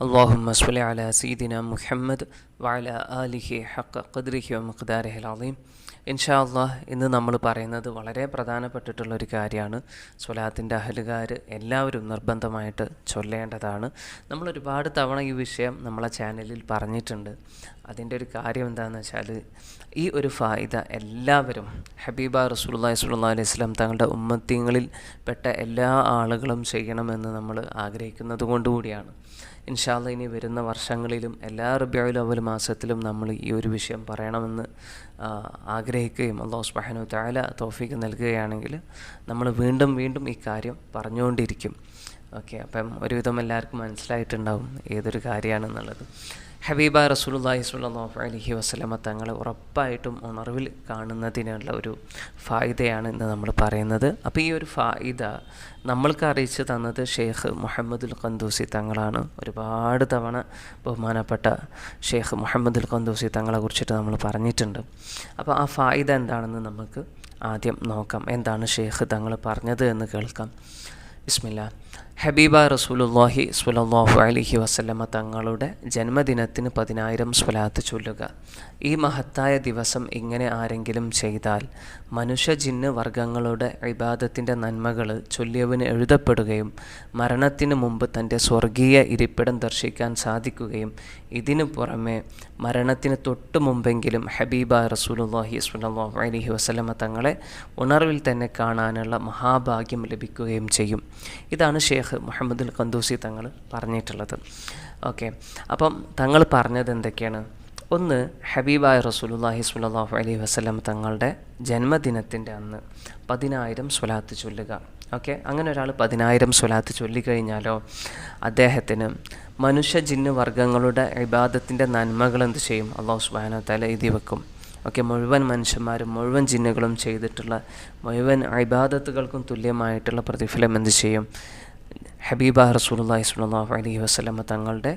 اللهم صل على سيدنا محمد وعلى آله حق قدره ومقداره العظيم ഇൻഷാ അള്ളാഹ് ഇന്ന് നമ്മൾ പറയുന്നത് വളരെ പ്രധാനപ്പെട്ടിട്ടുള്ള ഒരു കാര്യമാണ് സ്വലാത്തിൻ്റെ അഹലുകാർ എല്ലാവരും നിർബന്ധമായിട്ട് ചൊല്ലേണ്ടതാണ് നമ്മൾ ഒരുപാട് തവണ ഈ വിഷയം നമ്മളെ ചാനലിൽ പറഞ്ഞിട്ടുണ്ട് അതിൻ്റെ ഒരു കാര്യം എന്താണെന്ന് വെച്ചാൽ ഈ ഒരു ഫായിദ എല്ലാവരും ഹബീബ റസൂലുള്ളാഹി സ്വല്ലല്ലാഹു അലൈഹി വസല്ലം തങ്ങളുടെ ഉമ്മത്തിങ്ങളിൽ പെട്ട എല്ലാ ആളുകളും ചെയ്യണമെന്ന് നമ്മൾ ആഗ്രഹിക്കുന്നത് കൊണ്ടുകൂടിയാണ് ഇൻഷാല്ല ഇനി വരുന്ന വർഷങ്ങളിലും എല്ലാ റബ്യാവിൽ അവൽ മാസത്തിലും നമ്മൾ ഈ ഒരു വിഷയം പറയണമെന്ന് ആഗ്രഹിക്കുകയും അള്ളാഹു സുബ്ഹാനഹു താല തോഫിക്ക് നൽകുകയാണെങ്കിൽ നമ്മൾ വീണ്ടും വീണ്ടും ഈ കാര്യം പറഞ്ഞുകൊണ്ടിരിക്കും. ഓക്കെ അപ്പം ഒരുവിധം എല്ലാവർക്കും മനസ്സിലായിട്ടുണ്ടാവും ഏതൊരു കാര്യമാണെന്നുള്ളത്. ഹബീബ റസൂലുള്ളാഹി സ്വല്ലല്ലാഹു അലൈഹി വസല്ലമ തങ്ങളെ ഉറപ്പായിട്ടും ഉണർവിൽ കാണുന്നതിനുള്ള ഒരു ഫായിദയാണ് ഇന്ന് നമ്മൾ പറയുന്നത്. അപ്പോൾ ഈ ഒരു ഫായിദ നമ്മൾക്ക് അറിയിച്ചു തന്നത് ഷെയ്ഖ് മുഹമ്മദുൽ ഖന്ദൂസി തങ്ങളാണ്. ഒരുപാട് തവണ ബഹുമാനപ്പെട്ട ഷെയ്ഖ് മുഹമ്മദുൽ ഖന്ദൂസി തങ്ങളെ കുറിച്ചിട്ട് നമ്മൾ പറഞ്ഞിട്ടുണ്ട്. അപ്പോൾ ആ ഫായിദ എന്താണെന്ന് നമുക്ക് ആദ്യം നോക്കാം. എന്താണ് ഷെയ്ഖ് തങ്ങൾ പറഞ്ഞത് എന്ന് കേൾക്കാം. ബിസ്മില്ല. ഹബീബ റസൂലുല്ലാഹി സുലല്ലാഹു അലഹി വസല്ലമ തങ്ങളുടെ ജന്മദിനത്തിന് പതിനായിരം സ്വലാത്ത് ചൊല്ലുക. ഈ മഹത്തായ ദിവസം ഇങ്ങനെ ആരെങ്കിലും ചെയ്താൽ മനുഷ്യ ജിന്ന് വർഗങ്ങളുടെ വിവാദത്തിന്റെ നന്മകൾ ചൊല്ലിയവന് എഴുതപ്പെടുകയും മരണത്തിന് മുമ്പ് തന്റെ സ്വർഗീയ ഇരിപ്പിടം ദർശിക്കാൻ സാധിക്കുകയും ഇതിനു പുറമെ മരണത്തിന് തൊട്ടു മുമ്പെങ്കിലും ഹബീബ റസൂലുല്ലാഹി സ്വല്ലല്ലാഹു അലഹി വസല്ലമ തങ്ങളെ ഉണർവിൽ തന്നെ കാണാനുള്ള മഹാഭാഗ്യം ലഭിക്കുകയും ചെയ്യും. ഇതാണ് ഷേഖ് മുഹമ്മദുൽ ഖന്ദൂസി തങ്ങൾ പറഞ്ഞിട്ടുള്ളത്. ഓക്കെ. അപ്പം തങ്ങൾ പറഞ്ഞത് എന്തൊക്കെയാണ്? ഒന്ന് ഹബീബായ റസൂലുല്ലാഹി സ്വല്ലല്ലാഹു അലൈഹി വസല്ലം തങ്ങളുടെ ജന്മദിനത്തിന്റെ അന്ന് പതിനായിരം സ്വലാത്ത് ചൊല്ലുക. ഓക്കെ. അങ്ങനെ ഒരാൾ പതിനായിരം സ്വലാത്ത് ചൊല്ലിക്കഴിഞ്ഞാലോ അദ്ദേഹത്തിന് മനുഷ്യ ജിന്ന് വർഗങ്ങളുടെ ഇബാദത്തിന്റെ നന്മകൾ എന്ത് ചെയ്യും? അള്ളാഹു സുബാന തല എഴുതി വെക്കും. ഓക്കെ മുഴുവൻ മനുഷ്യന്മാരും മുഴുവൻ ജിന്നുകളും ചെയ്തിട്ടുള്ള മുഴുവൻ ഇബാദത്തുകൾക്കും തുല്യമായിട്ടുള്ള പ്രതിഫലം എന്ത് ചെയ്യും? ഹബീബ റസൂലുള്ളാഹി സ്വല്ലല്ലാഹു അലൈഹി വസല്ലമ തങ്ങളുടെ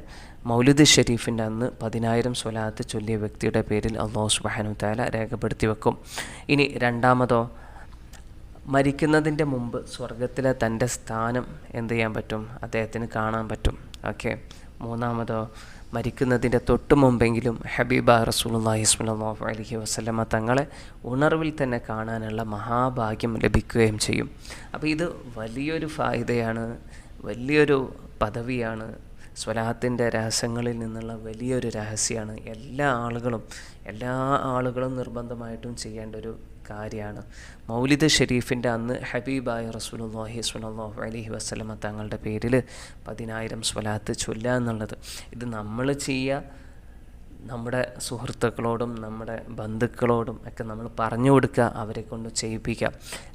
മൗലിദ് ഷെരീഫിന്റെ അന്ന് പതിനായിരം സ്വലാത്ത് ചൊല്ലിയ വ്യക്തിയുടെ പേരിൽ അള്ളാഹു സുബാനു താല രേഖപ്പെടുത്തി വെക്കും. ഇനി രണ്ടാമതോ മരിക്കുന്നതിന്റെ മുമ്പ് സ്വർഗത്തിലെ തന്റെ സ്ഥാനം എന്ത് ചെയ്യാൻ പറ്റും? അദ്ദേഹത്തിന് കാണാൻ പറ്റും. ഓക്കെ. മൂന്നാമതോ മരിക്കുന്നതിന്റെ തൊട്ടു മുമ്പെങ്കിലും ഹബീബ റസൂലുള്ളാഹി സ്വല്ലല്ലാഹു അലൈഹി വസല്ലമ തങ്ങളെ ഉണർവിൽ തന്നെ കാണാനുള്ള മഹാഭാഗ്യം ലഭിക്കുകയും ചെയ്യും. അപ്പോൾ ഇത് വലിയൊരു ഫായിദയാണ് വലിയൊരു പദവിയാണ് സ്വലാഹത്തിന്റെ രഹസ്യങ്ങളിൽ നിന്നുള്ള വലിയൊരു രഹസ്യമാണ്. എല്ലാ ആളുകളും എല്ലാ ആളുകളും നിർബന്ധമായിട്ടും ചെയ്യേണ്ട ഒരു കാര്യമാണ്. മൗലിദ് ഷെരീഫിന്റെ അന്ന് ഹബീബായ റസൂലുള്ളാഹി സ്വല്ലല്ലാഹു അലഹി വസ്ലമ തങ്ങളുടെ പേരിൽ പതിനായിരം സ്വലാത്ത് ചൊല്ലുക എന്നുള്ളത്. ഇത് നമ്മൾ ചെയ്യുക നമ്മുടെ സുഹൃത്തുക്കളോടും നമ്മുടെ ബന്ധുക്കളോടും ഒക്കെ നമ്മൾ പറഞ്ഞു കൊടുക്കുക അവരെ കൊണ്ട് ചെയ്യിപ്പിക്കുക.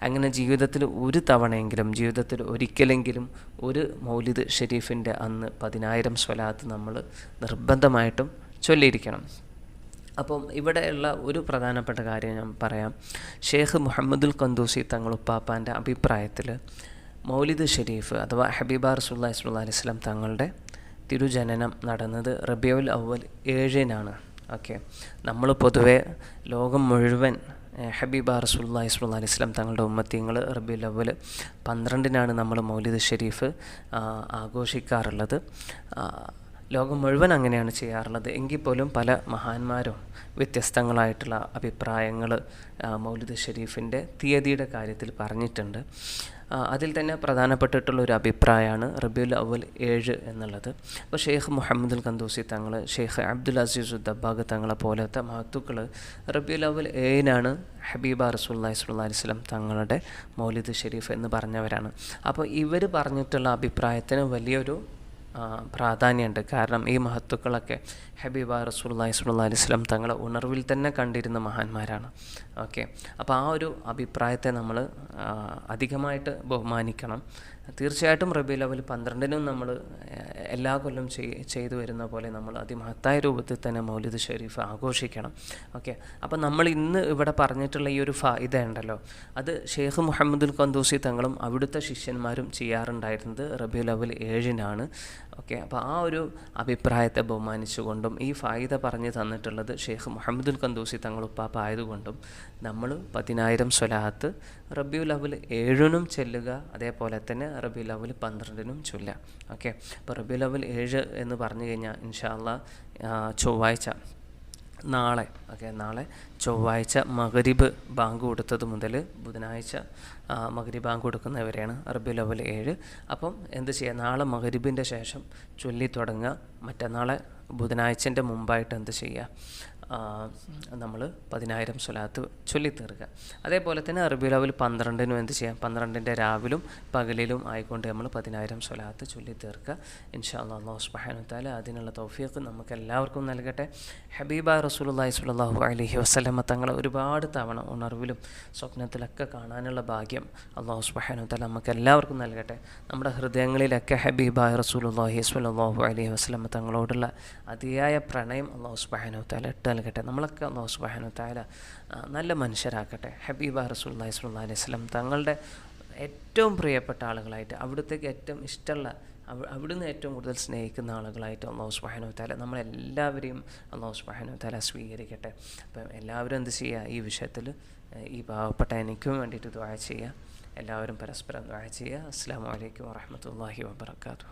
അങ്ങനെ ജീവിതത്തിൽ ഒരു തവണയെങ്കിലും ജീവിതത്തിൽ ഒരിക്കലെങ്കിലും ഒരു മൗലിദ് ഷെരീഫിന്റെ അന്ന് പതിനായിരം സ്വലാത്ത് നമ്മൾ നിർബന്ധമായിട്ടും ചൊല്ലിയിരിക്കണം. അപ്പം ഇവിടെയുള്ള ഒരു പ്രധാനപ്പെട്ട കാര്യം ഞാൻ പറയാം. ഷേഖ് മുഹമ്മദുൽ കന്തൂസി തങ്ങളുപ്പാപ്പാന്റെ അഭിപ്രായത്തിൽ മൗലിദ് ഷെരീഫ് അഥവാ ഹബീബ റസൂല്ലാ സ്വല്ലാ അലൈഹി സ്വലം തങ്ങളുടെ തിരുജനനം നടന്നത് റബിയുൽ അവൽ ഏഴിനാണ്. ഓക്കെ. നമ്മൾ പൊതുവെ ലോകം മുഴുവൻ ഹബീബ റസൂല്ലാ സ്വല്ലാ അലൈഹി സ്വലം തങ്ങളുടെ ഉമ്മത്തിങ്ങൾ റബിയുൽ അവൽ പന്ത്രണ്ടിനാണ് നമ്മൾ മൗലിദ് ഷെരീഫ് ആഘോഷിക്കാറുള്ളത്. ലോകം മുഴുവൻ അങ്ങനെയാണ് ചെയ്യാറുള്ളത്. എങ്കിൽ പോലും പല മഹാന്മാരും വ്യത്യസ്തങ്ങളായിട്ടുള്ള അഭിപ്രായങ്ങൾ മൗലിദ് ഷെരീഫിന്റെ തീയതിയുടെ കാര്യത്തിൽ പറഞ്ഞിട്ടുണ്ട്. അതിൽ തന്നെ പ്രധാനപ്പെട്ടിട്ടുള്ള ഒരു അഭിപ്രായമാണ് റബിയുൽ അവൽ ഏഴ് എന്നുള്ളത്. അപ്പോൾ ഷെയ്ഖ് മുഹമ്മദുൽ ഖന്തൂസി തങ്ങൾ ഷെയ്ഖ് അബ്ദുൽ അസീസ് ദബ്ബാഗ് തങ്ങളെ പോലത്തെ മഹത്തുക്കൾ റബിയുൽ അവൽ ഏഴിനാണ് ഹബീബ റസൂല്ലാഹി സ്വല്ലല്ലാഹി അലൈഹി വസല്ലം തങ്ങളുടെ മൗലിദ് ഷെരീഫ് എന്ന് പറഞ്ഞവരാണ്. അപ്പോൾ ഇവർ പറഞ്ഞിട്ടുള്ള അഭിപ്രായത്തിന് വലിയൊരു പ്രാധാന്യമുണ്ട്. കാരണം ഈ മഹത്തുക്കളൊക്കെ ഹബീബ റസൂലുള്ളാഹി സ്വല്ലല്ലാഹി അലൈഹി വസല്ലം തങ്ങളെ ഉണർവിൽ തന്നെ കണ്ടിരുന്ന മഹാന്മാരാണ്. ഓക്കെ. അപ്പോൾ ആ ഒരു അഭിപ്രായത്തെ നമ്മൾ അധികമായിട്ട് ബഹുമാനിക്കണം. തീർച്ചയായിട്ടും റബി ലെവൽ പന്ത്രണ്ടിനും നമ്മൾ എല്ലാ കൊല്ലം ചെയ്തു വരുന്ന പോലെ നമ്മൾ അതിമഹത്തായ രൂപത്തിൽ തന്നെ മൗലിദ് ഷെരീഫ് ആഘോഷിക്കണം. ഓക്കെ? അപ്പോൾ നമ്മൾ ഇന്ന് ഇവിടെ പറഞ്ഞിട്ടുള്ള ഈ ഒരു ഫായിദ ഉണ്ടല്ലോ അത് ഷെയ്ഖ് മുഹമ്മദുൽ കന്ദൂസി തങ്ങളും അവിടുത്തെ ശിഷ്യന്മാരും ചെയ്യാറുണ്ടായിരുന്നത് റബി ലെവൽ ഏഴിനാണ്. ഓക്കെ? അപ്പോൾ ആ ഒരു അഭിപ്രായത്തെ ബഹുമാനിച്ചുകൊണ്ടും ഈ ഫായിദ പറഞ്ഞു തന്നിട്ടുള്ളത് ഷെയ്ഖ് മുഹമ്മദുൽ കന്ദൂസി തങ്ങളുപ്പാപ്പ ആയതുകൊണ്ടും നമ്മൾ പതിനായിരം സ്വലാഹത്ത് റബിയുൽ അവൽ ഏഴിനും ചെല്ലുക അതേപോലെ തന്നെ റബിയുൽ ലവൽ പന്ത്രണ്ടിനും ചൊല്ലാം. ഓക്കെ? അപ്പോൾ റബി ലവൽ ഏഴ് എന്ന് പറഞ്ഞു കഴിഞ്ഞാൽ ഇൻഷാല്ല ചൊവ്വാഴ്ച നാളെ ഓക്കെ നാളെ ചൊവ്വാഴ്ച മകരിബ് ബാങ്ക് കൊടുത്തത് മുതൽ ബുധനാഴ്ച മകരി ബാങ്ക് കൊടുക്കുന്നവരെയാണ് അറബി ലെവൽ ഏഴ്. അപ്പം എന്ത് ചെയ്യുക? നാളെ മകരിബിന്റെ ശേഷം ചൊല്ലി തുടങ്ങുക. മറ്റന്നാളെ ബുധനാഴ്ചന്റെ മുമ്പായിട്ട് എന്ത് ചെയ്യുക? നമ്മൾ പതിനായിരം സ്വലാത്ത് ചൊല്ലിത്തീർക്കുക. അതേപോലെ തന്നെ അറബി ലെവൽ പന്ത്രണ്ടിനും എന്ത് ചെയ്യാം? പന്ത്രണ്ടിന്റെ രാവിലും പകലിലും ആയിക്കൊണ്ട് നമ്മൾ പതിനായിരം സ്വലാത്ത് ചൊല്ലിത്തീർക്കുക. ഇൻഷാ അള്ളാഹു സുബാനു താല അതിനുള്ള തൗഫീഖ് നമുക്ക് എല്ലാവർക്കും നൽകട്ടെ. ഹബീബ റസൂലുള്ളാഹി സ്വല്ലല്ലാഹു അലൈഹി വസ്ലമ തങ്ങളെ ഒരുപാട് തവണ ഉണർവിലും സ്വപ്നത്തിലൊക്കെ കാണാനുള്ള ഭാഗ്യം അള്ളാഹു സുബാനു താല നമുക്ക് എല്ലാവർക്കും നൽകട്ടെ. നമ്മുടെ ഹൃദയങ്ങളിലൊക്കെ ഹബീബ റസൂലുള്ളാഹി സ്വല്ലല്ലാഹു അലൈഹി വസ്ലമ തങ്ങളോടുള്ള അതിയായ പ്രണയം അള്ളാഹു സുബാനു താല ഇട്ട് നൽകട്ടെ. നമ്മളൊക്കെ അള്ളാഹു സുബാനു നല്ല മനുഷ്യരാക്കട്ടെ. ഹബീബ റസൂലുള്ളാഹി സ്വല്ലാ അലൈഹി സ്വലം തങ്ങളുടെ ഏറ്റവും പ്രിയപ്പെട്ട ആളുകളായിട്ട് അവിടുത്തേക്ക് ഏറ്റവും ഇഷ്ടമുള്ള അവ അവിടുന്ന് ഏറ്റവും കൂടുതൽ സ്നേഹിക്കുന്ന ആളുകളായിട്ട് അള്ളാഹു സുബാനു നമ്മളെല്ലാവരെയും അള്ളാഹു സുബാനു സ്വീകരിക്കട്ടെ. അപ്പം എല്ലാവരും എന്ത് ചെയ്യുക ഈ വിഷയത്തിൽ ഈ പാവപ്പെട്ട എനിക്കും വേണ്ടിയിട്ട് ദ്വാഴ ചെയ്യുക എല്ലാവരും പരസ്പരം ദ്വാഴ ചെയ്യുക അസ്സാം വലൈക്കും വാഹമത്തല്ലാഹി വാബർക്കാത്തു